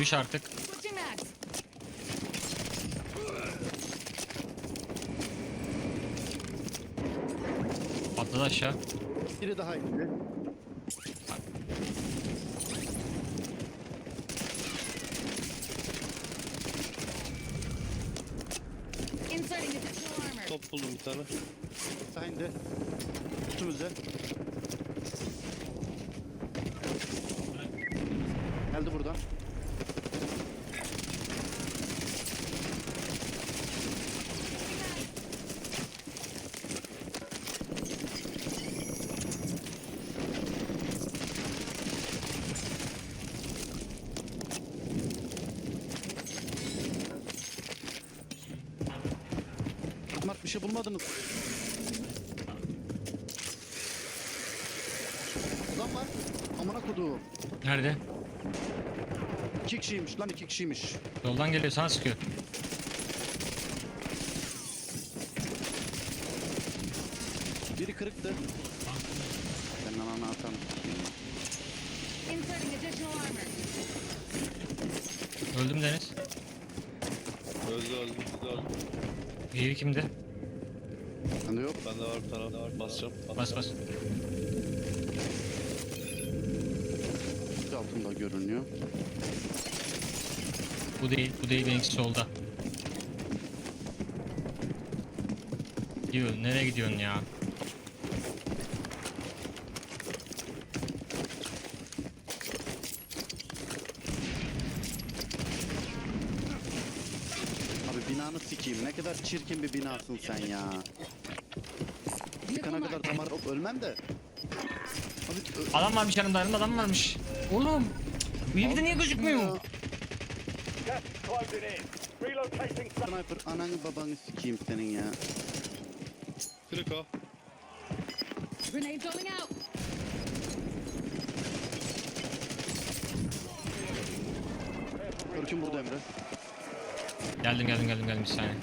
Düş artık. Switching mags. Atladı aşağı. Biri daha indi. Top buldum bir tane. Daha indi. Üstümüzde. Geldi buradan. Mert bir şey bulmadınız. Adam var. Amına koduğum. Nerede? İki kişiymiş lan iki kişiymiş. Yoldan geliyor sana sıkıyor. Biri kırıktı. Ben ananı atan. Inserting additional armor. Öldüm Deniz. Öldü öldü öldü öldü. İyi kimde? Bende yok. Bende var bir tane var. Basacağım. Bas bas. Bir altında görünüyor. Bu değil. Bu değil benimki solda. Gidiyor. Nereye gidiyorsun ya? Abi binanı sikeyim. Ne kadar çirkin bir binasın sen ya. Yıkana kadar damar hop ölmem de. Abi ö- Adam varmış yanımda. Yanımda adam varmış. Oğlum. Evde niye gözükmüyor? Gas is closing in. Relocating sa- Sniper ananı babanı sikeyim senin ya. Kırık o. Grenade going out. Görküm burada Emre. Geldim geldim geldim geldim bir saniye.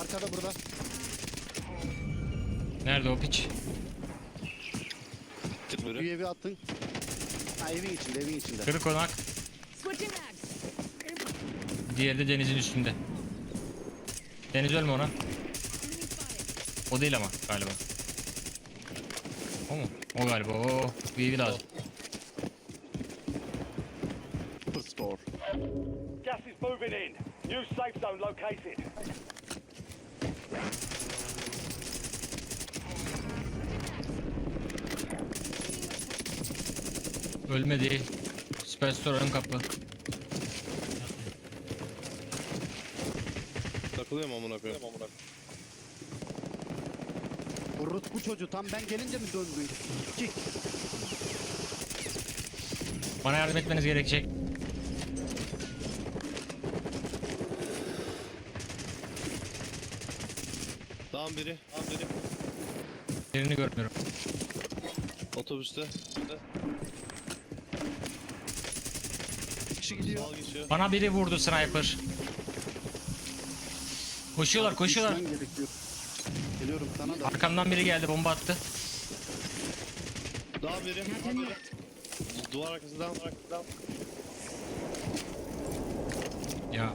Arkada burada. Nerede o piç? Çık biri. UAV attın. Ha evin içinde evin içinde. Kırık onak. Switching mags. Diğeri de denizin üstünde. Deniz ölme ona. Enemy spotted. O değil ama galiba. O mu? O galiba. O. Bir evi lazım. Superstore. Gas is moving in. New safe zone located. Ölmedi. Superstore ön kapı. Takılıyor mu amına koyayım? Amına koyayım. Rus bu çocuğu tam ben gelince mi döndün? Kik. Bana yardım etmeniz gerekecek. Tamam biri. Tamam biri. Birini görmüyorum. Otobüste. Bir kişi gidiyor. Bana biri vurdu sniper. Koşuyorlar koşuyorlar. Düşman gerekiyor. Geliyorum sana da. Arkamdan biri geldi bomba attı. Daha biri. Daha. Duvar arkasından. Duvar arkasından. Ya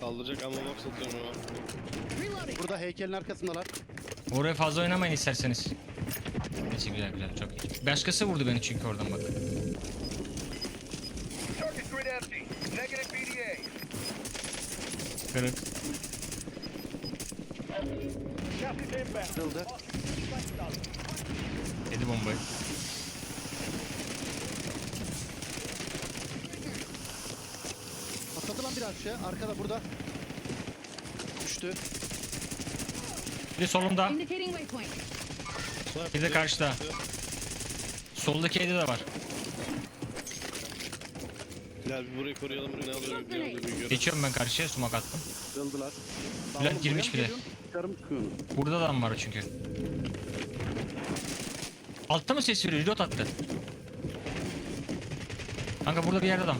Kaldıracak ama bak satıyorum ya. Burada heykelin arkasındalar. oraya fazla oynamayın isterseniz. Neyse güzel güzel çok iyi. Başkası vurdu beni çünkü oradan bak. Kırık. Kırıldı. Yedi bombayı. Atladı lan bir aşağı. Arkada burada. Düştü. Biri solumda. Indicating waypoint. Bir de karşıda. Soldaki evde de var. Gel bir burayı koruyalım. Ne alıyor? Ne alıyor? Bir görelim. Geçiyorum ben karşıya sumak attım. Kırıldılar. Bülent girmiş mı bile. Çıkarım. Burada da adam var çünkü. Altta mı ses veriyor? Reload attı. Kanka burada bir yerde adam.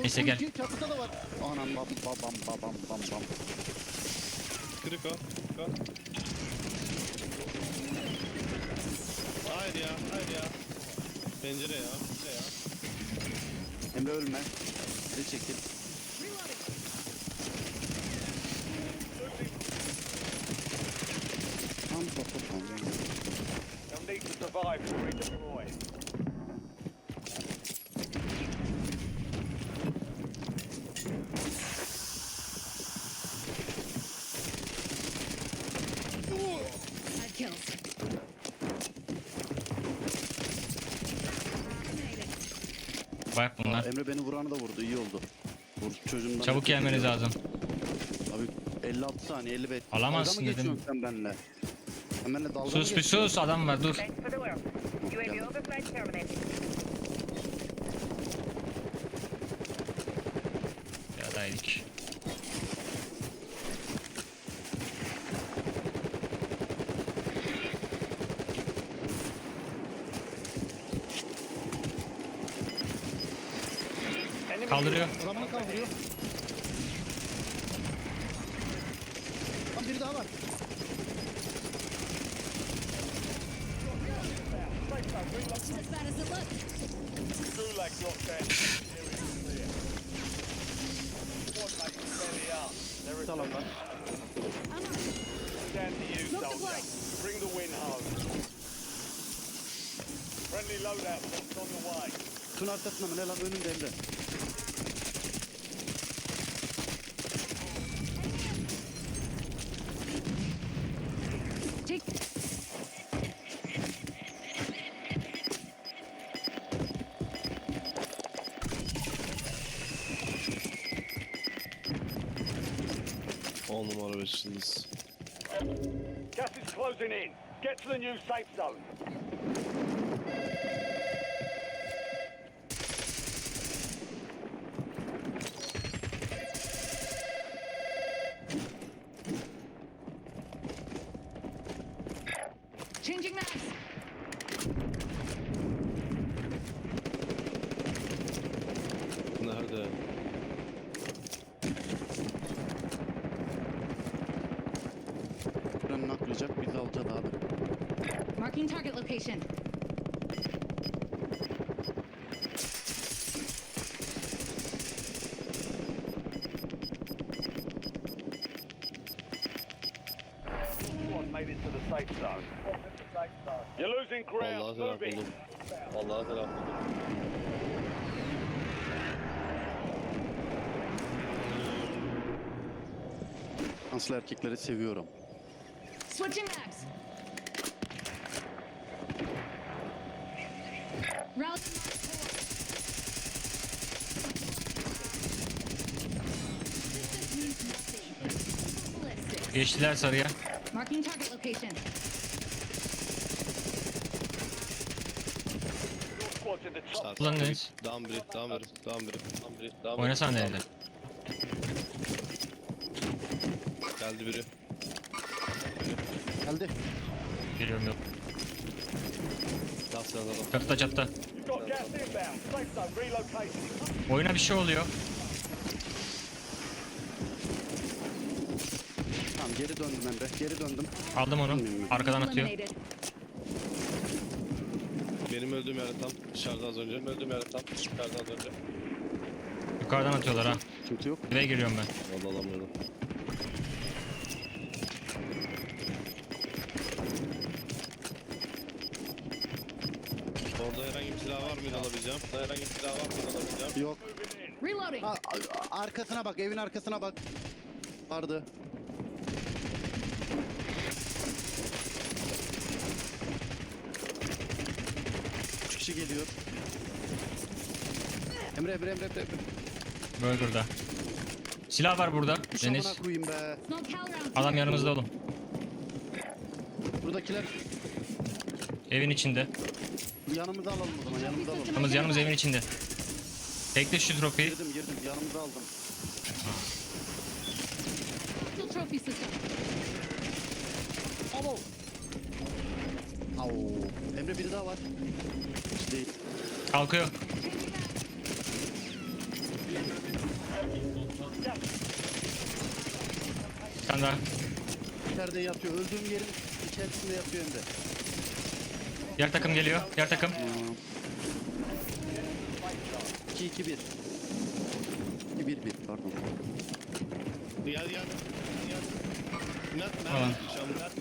Neyse, gel. Çatıda da var. Anam bam bam bam bam bam bam. Kırık o. Kırık o. Hayır ya, hayır ya. Pencere ya, pencere ya. Emre ölme. Geri çekil. Tam topu tam. You'll need to survive to redeploy. Five kills. Grenade. Bak bunlar. Emre beni vuranı da vurdu. iyi oldu. Vur çocuğumdan. Çabuk nefret gelmeniz ediyorum. lazım. Abi 56 saniye 55. Alamazsın Dalga mı dedim. geçiyorsun sen benimle? Sen benimle dalga mı Sus bir geçiyorsun? sus adam var dur. Thanks for the work. UAV Geldim. overflight terminated. Ya da iyilik. Look the soldier. flag. Bring the win home. Friendly loadout box on the way. Şunun arkasında mı ne lan önünde Emre. On numara 5 yıldız. Gas is closing in. Get to the new safe zone. Alacağız abi. Marking target location. You're losing ground. Vallahi it. buldum. Vallahi selam buldum. Şanslı erkekleri seviyorum. Switching mags. Geçtiler sarıya. Marking target location. Ulan Deniz. Down biri, down biri, down biri, down biri, down biri. Oynasana nerede? Geldi biri. Geldi. Geliyorum yok. Daha silahlı adam. Çatıda çatıda. Oyuna bir şey oluyor. Tamam geri döndüm Emre. Geri döndüm. Aldım onu. Arkadan atıyor. Benim öldüğüm yerde tam dışarıda az önce. Benim öldüğüm yerde tam dışarıda az önce. Yukarıdan atıyorlar ha. Sıkıntı yok. Eve giriyorum ben. Vallahi alamıyorum. Orada herhangi bir mıydı alabileceğim? Orada herhangi bir silah var mıydı alabileceğim? Yok. Reloading. A- arkasına bak. Evin arkasına bak. Vardı. Üç kişi geliyor. Emre Emre Emre Emre. Böyle burada. Silah var burada. Şu amına Deniz. koyayım be. Adam yanımızda oğlum. Buradakiler Evin içinde. Yanımıza alalım o zaman. Yanımıza alalım. Yanımız yanımız evin içinde. Tekle şu trofiyi. Girdim girdim. Yanımıza aldım. Kill trophy system. Abo. Au. Emre biri daha var. Hiç değil. Kalkıyor. Bir tane daha. İçeride yatıyor. Öldüğüm yerin içerisinde yatıyor Emre. Diğer takım geliyor. Diğer takım. 2 2 1. 2 1 1 pardon. Geldi geldi. Geldi. Net Tamam. nerede? Şamlar.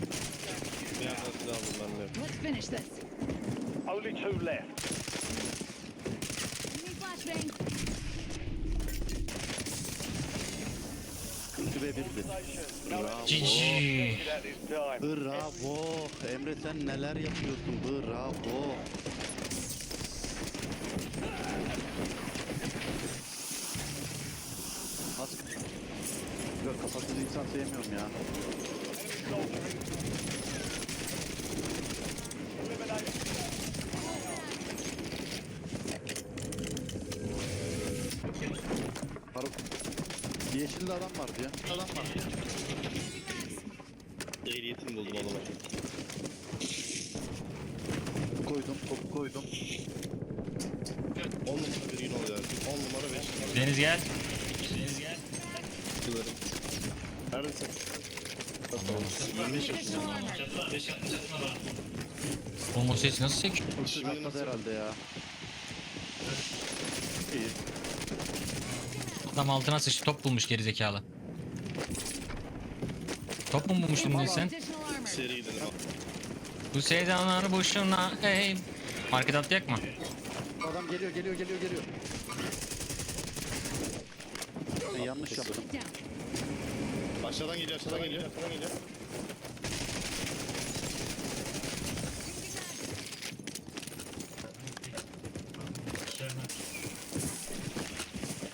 Bir yerden silah ben de. Let's finish this. Only two left. Me flashbang. 2 ve 1 1. Bravo. GG. That is time. Bravo. Emre sen neler yapıyorsun? Bravo. Az. Yok kafasız insan sevmiyorum ya. Yeşilde adam vardı ya. Adam vardı ya. Gel. Deniz gel. Neredesin? Oğlum o ses nasıl sekiyor? Hırsız atladı herhalde ya. İyi. Adam altına sıçtı top bulmuş gerizekalı. Top mu bulmuştun Deniz sen? Seri gidelim. Bu sevdalar boşuna ey. Market atlayak mı? Adam geliyor, geliyor, geliyor, geliyor. Yanlış yaptım. Aşağıdan geliyor, aşağıdan geliyor. Aşağıdan geliyor.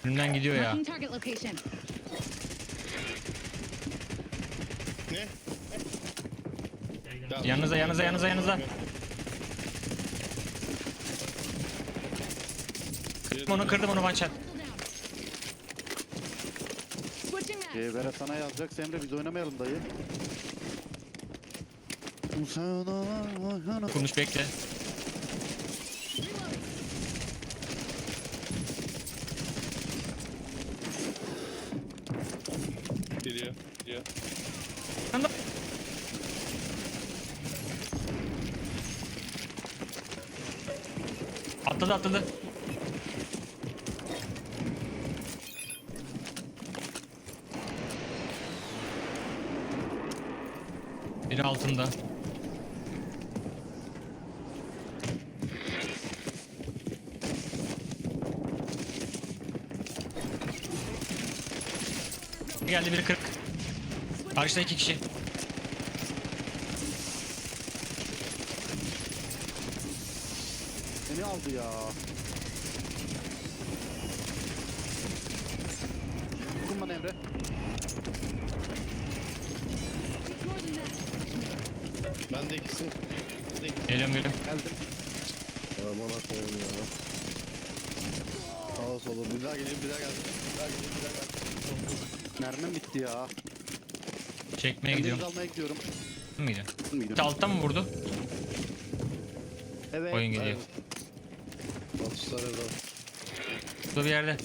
Önümden gidiyor ya. Ne? Ya, Yanınıza, yanınıza, yanınıza, yanınıza. Kırdım onu kırdım onu one shot. Switching mags. Ee, Berat sana yazacaksa Emre biz oynamayalım dayı. Konuş bekle. Geliyor, geliyor. Atladı atladı. Biri altında. Geldi biri 40. Karşıda iki kişi. Beni aldı ya. Dokun bana Emre. More than that. Ben de ikisi. De ikisi. Geliyorum geliyorum. Geldim. Aman akıyım ya. Sağ solu. Bir daha geleyim, bir daha geldim. Bir daha geleyim, bir daha geldim. Mermim bitti ya. Çekmeye Ben gidiyorum. deniz almaya gidiyorum. Mıydı? Mı Bir de gidiyorum? alttan mı vurdu? Evet. Oyun geliyor. Atışlar evde. Burada bir yerde.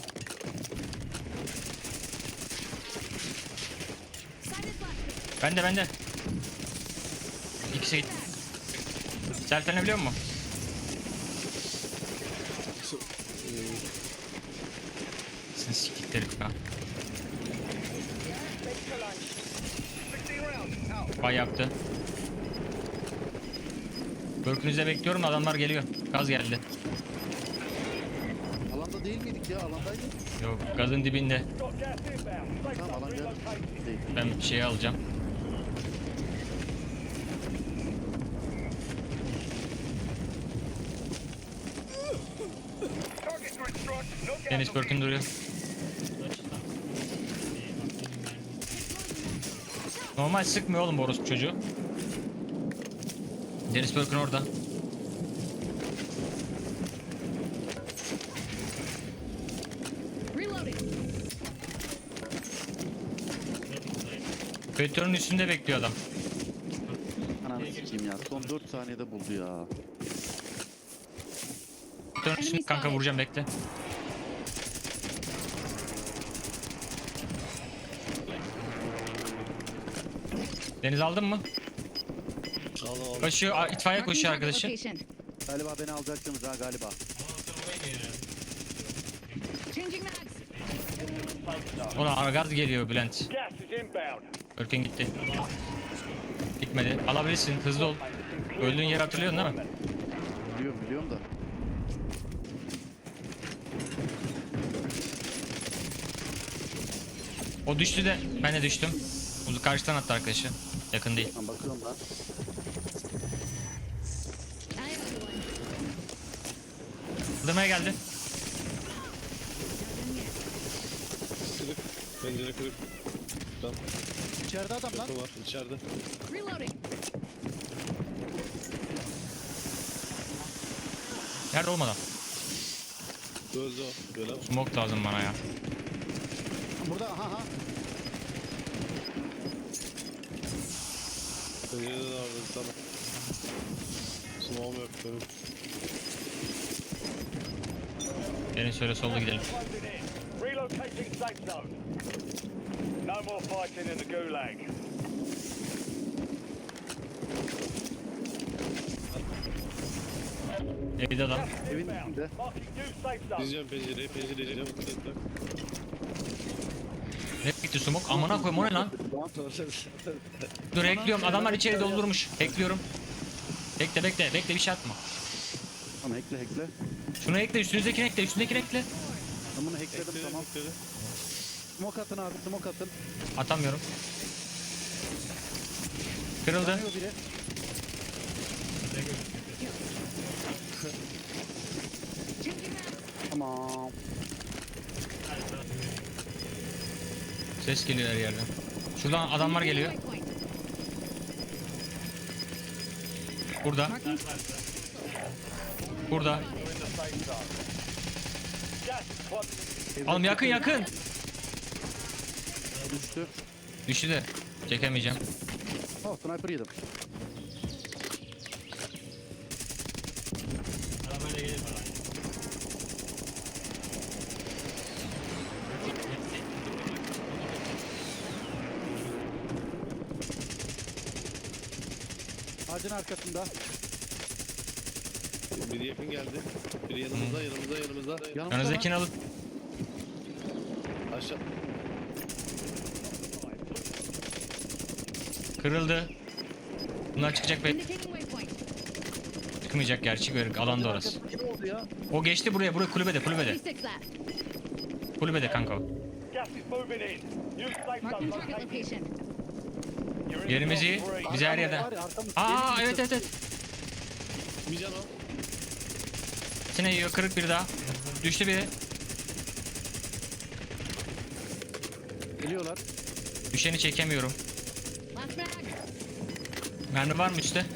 Bende bende. İkisi gitti. Sertlenebiliyor mu? Sen sikikleri ya. Bay yaptı. Börkünüzde bekliyorum adamlar geliyor. Gaz geldi. Alanda değil miydik ya? Alandaydık. Yok gazın dibinde. Tamam alan gel. relocated. Değil. Ben bir şeyi alacağım. Target grid struck. No gas Deniz Börkün duruyor. Normal sıkmıyor oğlum bu orospu çocuğu. Deniz Börkün orada. Petrolün üstünde bekliyor adam. Ananı sikeyim ya. Son 4 saniyede buldu ya. Petrolün üstünde kanka vuracağım bekle. Deniz aldın mı? Aldım aldım. Koşuyor, a- itfaiye koşuyor arkadaşı. location. Galiba beni alacaktınız ha galiba. Changing mags. Ulan argaz geliyor Bülent. Gas is inbound. Örken gitti. Gitmedi. Alabilirsin. Hızlı ol. Öldüğün yeri hatırlıyorsun değil mi? Biliyorum biliyorum da. O düştü de ben de düştüm. Karşıdan attı arkadaşı. Yakın değil. Ben bakıyorum one. Kaldırmaya geldi. Kırık. Pencere kırık. Tamam. İçeride adam lan. Kapı var içeride. Reloading. Nerede olmadan? Öldü o. Böyle. Smoke lazım bana ya. Burada aha aha. Tane. Smoke'um yok benim. Gelin şöyle solda gidelim. Relocating safe zone. No more fighting in the gulag. Evde adam. Evin içinde. Marking new safe zone. Dizeceğim pencereyi. Pencereyi dizeceğim. Gitti smoke? Amına koyayım o ne lan? Dur ekliyorum. Adamlar içeri doldurmuş. Ekliyorum. Bekle bekle. Bekle bir şey atma. Tamam hackle hackle. Şunu ekle. Üstünüzdekini ekle. Üstündekini ekle. Ben bunu hackledim tamam. Smoke atın abi smoke atın. Atamıyorum. Kırıldı. Yanıyor biri. Tamam. Ses geliyor her yerden. Şuradan adamlar geliyor. Burada. Burada. Oğlum yakın yakın. Düştü. Düştü de. Çekemeyeceğim. Oh sniper yedim. Ağacın arkasında. Biri yakın geldi. Biri yanımızda, yanımızda, yanımızda. Yanımızda Yanınızdakini alın. Aşağı. Kırıldı. Bunlar çıkacak be. indicating waypoint. Çıkmayacak gerçi. Böyle orası. Kim oldu ya? O geçti buraya. Buraya kulübede. Kulübede. Kulübede kanka o. Gas is moving in. New safe zone Marking target located. location. You're in the Yerimiz top iyi. three. Bizi her yerden. Aa evet evet evet. Bir o. Sine yiyor. Kırık biri daha. Düştü biri. Geliyorlar. Düşeni çekemiyorum. Mermi var mı üstte? Ya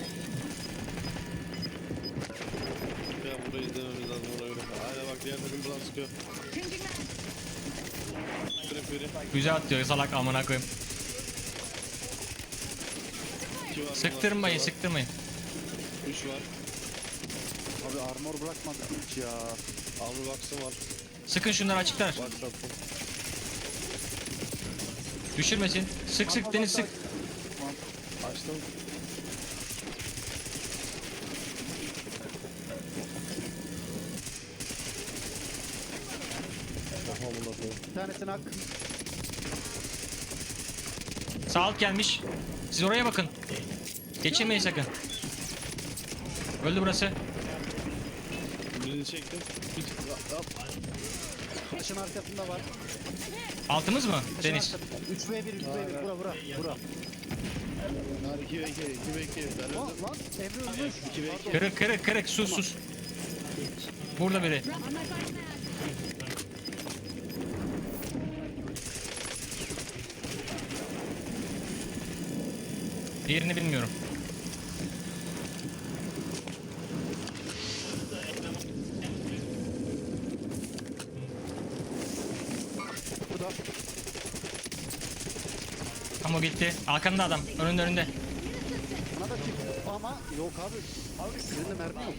burayı izlememiz lazım ona göre. Aynen bak diğer takım buradan sıkıyor. Kırık biri. Füze atıyor salak amına koyayım. İki var. Sıktırmayın sıktırmayın. Üç var. Abi armor bırakmadık hiç ya. Avru baksın var. Sıkın şunları açıklar. Düşürmesin. Sık sık Deniz sık. Açtım. Oha. Bir tanesini hak. Sağ alt gelmiş. Siz oraya bakın. Geçirmeyin sakın. Öldü burası. Birini çektim. Taşın arkasında var. Altımız mı? Taşın Deniz. arkasında. 3 v 1 3 v 1 bura bura bura. Lan 2 ve 2, 2 ve 2. Ben Lan Emre ölmüş. 2 ve 2. Kırık kırık kırık sus sus. Burada biri. Diğerini bilmiyorum. Gitti. Arkanda adam. Önünde önünde. Ama yok abi. Abi elinde mermi yok.